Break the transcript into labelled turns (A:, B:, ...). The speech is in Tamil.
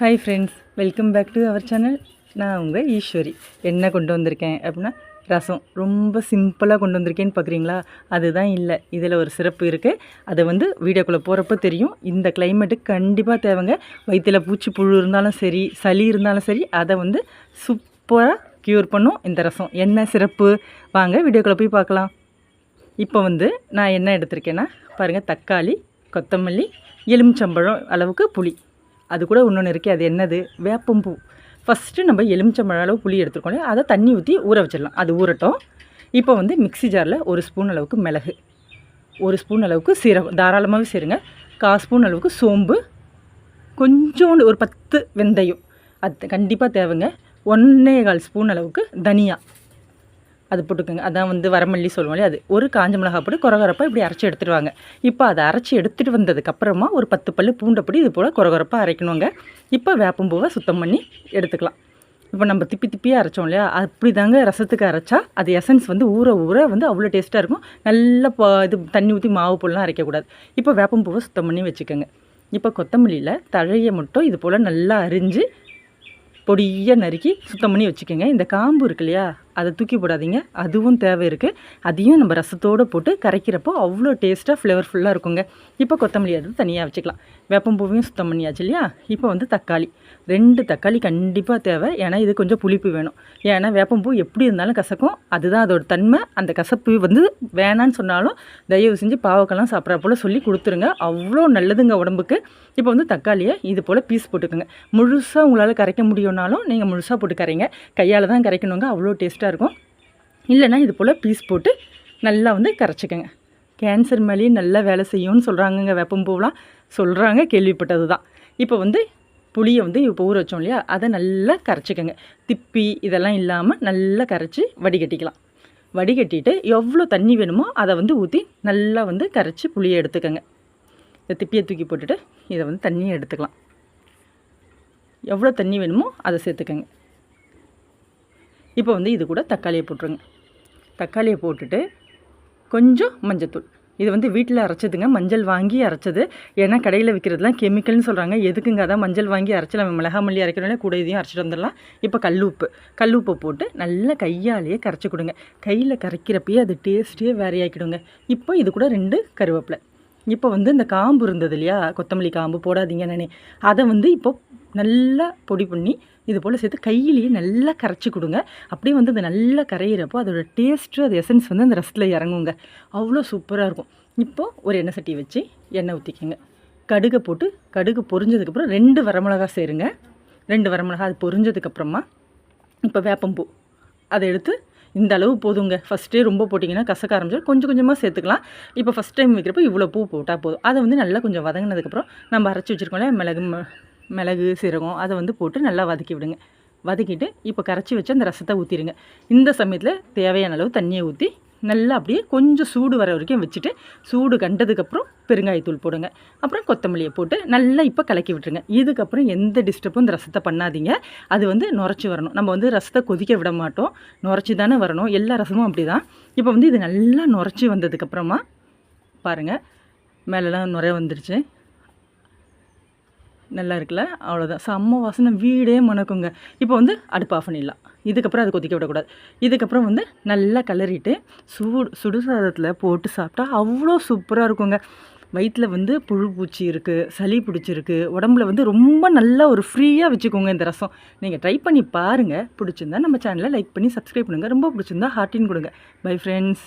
A: Hi friends welcome back to our channel நான் உங்கள் ஈஸ்வரி. என்ன கொண்டு வந்திருக்கேன் அப்படின்னா ரசம். ரொம்ப சிம்பிளாக கொண்டு வந்திருக்கேன்னு பார்க்குறீங்களா அதுதான் இல்லை. இதில் ஒரு சிறப்பு இருக்குது அதை வந்து வீடியோக்குள்ளே போகிறப்ப தெரியும். இந்த கிளைமேட்டுக்கு கண்டிப்பாக தேவைங்க. வயிற்றில் பூச்சி புழு இருந்தாலும் சரி சளி இருந்தாலும் சரி அதை வந்து சூப்பராக க்யூர் பண்ணும் இந்த ரசம். என்ன சிறப்பு? வாங்க வீடியோக்குள்ளே போய் பார்க்கலாம். இப்போ வந்து நான் என்ன எடுத்திருக்கேன்னா பாருங்கள் தக்காளி கொத்தமல்லி எலுமிச்சம்பழம் அளவுக்கு புளி. அது கூட இன்னொன்று இருக்குது அது என்னது? வேப்பம்பூ. ஃபஸ்ட்டு நம்ம எலுமிச்சம்பழ அளவு புளி எடுத்துருக்கோம் அதை தண்ணி ஊற்றி ஊற வச்சிடலாம். அது ஊறட்டும். இப்போ வந்து மிக்ஸி ஜாரில் ஒரு ஸ்பூன் அளவுக்கு மிளகு. ஒரு ஸ்பூன் அளவுக்கு சீரகம். தாராளமாகவே சேருங்க. கால் ஸ்பூன் அளவுக்கு சோம்பு. கொஞ்சோண்டு ஒரு பத்து வெந்தயம். அது கண்டிப்பாக தேவைங்க. ஒன்றே கால் ஸ்பூன் அளவுக்கு தனியா. அது போட்டுக்கோங்க. அதான் வந்து வரமல்லி சொல்லுவோம் இல்லையா? அது ஒரு காஞ்ச மிளகாய் பொடி குறகுறப்பாக இப்படி அரைச்சி எடுத்துருவாங்க இப்போ அதை அரைச்சி எடுத்துகிட்டு வந்ததுக்கப்புறமா ஒரு பத்து பல்லு பூண்டை இது போல் குறகுறப்பாக அரைக்கணுங்க. இப்போ வேப்பம்பூவை சுத்தம் பண்ணி எடுத்துக்கலாம். இப்போ நம்ம திப்பி திப்பியாக அரைச்சோம் இல்லையா? அப்படி தாங்க ரசத்துக்கு அரைச்சா அது எசன்ஸ் வந்து ஊற ஊற வந்து அவ்வளோ டேஸ்ட்டாக இருக்கும். நல்லா இது தண்ணி ஊற்றி மாவு போலாம் அரைக்கக்கூடாது. இப்போ வேப்பம்பூவை சுத்தம் பண்ணி வச்சுக்கோங்க. இப்போ கொத்தமல்லியில் தழையை மட்டும் இது போல் நல்லா அரிஞ்சு பொடியாக நறுக்கி சுத்தம் பண்ணி வச்சுக்கோங்க. இந்த காம்பு இருக்கு இல்லையா? அதை தூக்கி போடாதீங்க. அதுவும் தேவை இருக்குது அதையும் நம்ம ரசத்தோடு போட்டு கரைக்கிறப்போ அவ்வளோ டேஸ்ட்டாக ஃப்ளேவர்ஃபுல்லாக இருக்குங்க. இப்போ கொத்தமல்லி அது தனியாக வச்சுக்கலாம். வேப்பம்பூவையும் சுத்தம் பண்ணியாச்சு இல்லையா? இப்போ வந்து தக்காளி. ரெண்டு தக்காளி கண்டிப்பாக தேவை. ஏன்னா இது கொஞ்சம் புளிப்பு வேணும். ஏன்னா வேப்பம்பூ எப்படி இருந்தாலும் கசக்கும். அதுதான் அதோட தன்மை. அந்த கசப்பு வந்து வேணான்னு சொன்னாலும் தயவு செஞ்சு பாவக்கெல்லாம் சாப்பிட்ற போல் சொல்லி கொடுத்துருங்க. அவ்வளோ நல்லதுங்க உடம்புக்கு. இப்போ வந்து தக்காளியை இது போல் பீஸ் போட்டுக்கோங்க. முழுசாக உங்களால் கரைக்க முடியும்னாலும் நீங்கள் முழுசாக போட்டு கரைங்க. கையால் தான் கரைக்கணுங்க. அவ்வளோ டேஸ்ட்டாக இருக்கும். இல்லைன்னா இது போல் பீஸ் போட்டு நல்லா வந்து கரைச்சிக்கோங்க. கேன்சர் மேலேயும் நல்லா வேலை செய்யும்னு சொல்கிறாங்கங்க வேப்பம்பூவெலாம் சொல்கிறாங்க கேள்விப்பட்டது தான் இப்போ வந்து புளியை வந்து இப்போ ஊற வச்சோம் இல்லையா? அதை நல்லா கரைச்சிக்கோங்க. திப்பி இதெல்லாம் இல்லாமல் நல்லா கரைச்சி வடிகட்டிக்கலாம். வடிகட்டிட்டு எவ்வளோ தண்ணி வேணுமோ அதை வந்து ஊற்றி நல்லா வந்து கரைச்சி புளியை எடுத்துக்கோங்க. இந்த திப்பியை தூக்கி போட்டுட்டு இதை வந்து தண்ணியை எடுத்துக்கலாம். எவ்வளோ தண்ணி வேணுமோ அதை சேர்த்துக்கோங்க. இப்போ வந்து இது கூட தக்காளியை போட்டுருங்க. தக்காளியை போட்டுட்டு கொஞ்சம் மஞ்சத்தூள். இது வந்து வீட்டில் அரைச்சதுங்க. மஞ்சள் வாங்கி அரைச்சது. ஏன்னா கடையில் விற்கிறதுலாம் கெமிக்கல்னு சொல்கிறாங்க எதுக்குங்க அதான் மஞ்சள் வாங்கி அரைச்சி நம்ம மிளகா மல்லி அரைக்கணும்னா கூட இதையும் அரைச்சிட்டு வந்துடலாம். இப்போ கல்லுப்பு. கல்லுப்பை போட்டு நல்லா கையாலேயே கரைச்சி கொடுங்க. கையில் கரைக்கிறப்பயே அது டேஸ்ட்டே வேறையாக்கிடுங்க. இப்போ இது கூட ரெண்டு கருவேப்பிலை. இப்போ வந்து இந்த காம்பு இருந்தது இல்லையா? கொத்தமல்லி காம்பு போடாதீங்க நானே அதை வந்து இப்போ நல்லா பொடி பண்ணி இது போல் சேர்த்து கையிலேயே நல்லா கரைச்சி கொடுங்க. அப்படியே வந்து அது நல்லா கரையிறப்போ அதோட டேஸ்ட்டு அது எசன்ஸ் வந்து அந்த ரசத்தில் இறங்குங்க. அவ்வளோ சூப்பராக இருக்கும். இப்போது ஒரு எண்ணெய் சட்டி வச்சு எண்ணெய் ஊற்றிக்கோங்க கடுகை போட்டு கடுகு பொரிஞ்சதுக்கப்புறம் ரெண்டு வரமிளகா சேருங்க. ரெண்டு வரமிளகா அது பொரிஞ்சதுக்கப்புறமா இப்போ வேப்பம்பூ. அதை எடுத்து இந்த அளவு போதுங்க. ஃபஸ்ட்டே ரொம்ப போட்டிங்கன்னா கசக்க ஆரம்பிச்சிடும் கொஞ்சம் கொஞ்சமாக சேர்த்துக்கலாம். இப்போ ஃபஸ்ட் டைம் வைக்கிறப்போ இவ்வளோ பூ போட்டால் போதும். அதை வந்து நல்லா கொஞ்சம் வதங்கினதுக்கப்புறம் நம்ம அரைச்சி வச்சுருக்கோம்ல மிளகு ம- மிளகு சீரகம் அதை வந்து போட்டு நல்லா வதக்கி விடுங்க. வதக்கிட்டு இப்போ கரைச்சி வச்சு அந்த ரசத்தை ஊற்றிடுங்க இந்த சமயத்தில் தேவையான அளவு தண்ணியை ஊற்றி நல்லா அப்படியே கொஞ்சம் சூடு வர வரைக்கும் வச்சுட்டு சூடு கண்டதுக்கப்புறம் பெருங்காயத்தூள் போடுங்க. அப்புறம் கொத்தமல்லியை போட்டு நல்லா இப்போ கலக்கி விட்டுருங்க. இதுக்கப்புறம் எந்த டிஸ்டர்பும் இந்த ரசத்தை பண்ணாதீங்க. அது வந்து நுரைச்சி வரணும். நம்ம வந்து ரசத்தை கொதிக்க விட மாட்டோம். நுரைச்சி தானே வரணும். எல்லா ரசமும் அப்படி தான் இப்போ வந்து இது நல்லா நுரைச்சி வந்ததுக்கப்புறமா பாருங்கள் மேலெலாம் நுரை வந்துடுச்சு நல்லா இருக்குல்ல அவ்வளோதான் செம்ம வாசனை வீடே மணக்குங்க. இப்போ வந்து அடுப்பு ஆஃப் பண்ணிடலாம். இதுக்கப்புறம் அது கொதிக்க விடக்கூடாது. இதுக்கப்புறம் வந்து நல்லா கிளறிட்டு சூடு சுடுசாதத்தில் போட்டு சாப்பிட்டா அவ்வளோ சூப்பராக இருக்குங்க. வயிற்றில் வந்து புழு பூச்சி இருக்குது சளி பிடிச்சிருக்கு. உடம்புல வந்து ரொம்ப நல்லா ஒரு ஃப்ரீயாக வச்சுக்கோங்க இந்த ரசம். நீங்கள் ட்ரை பண்ணி பாருங்கள் பிடிச்சிருந்தா நம்ம சேனலை லைக் பண்ணி சப்ஸ்கிரைப் பண்ணுங்கள் ரொம்ப பிடிச்சிருந்தா ஹார்ட்டின் கொடுங்க. Bye friends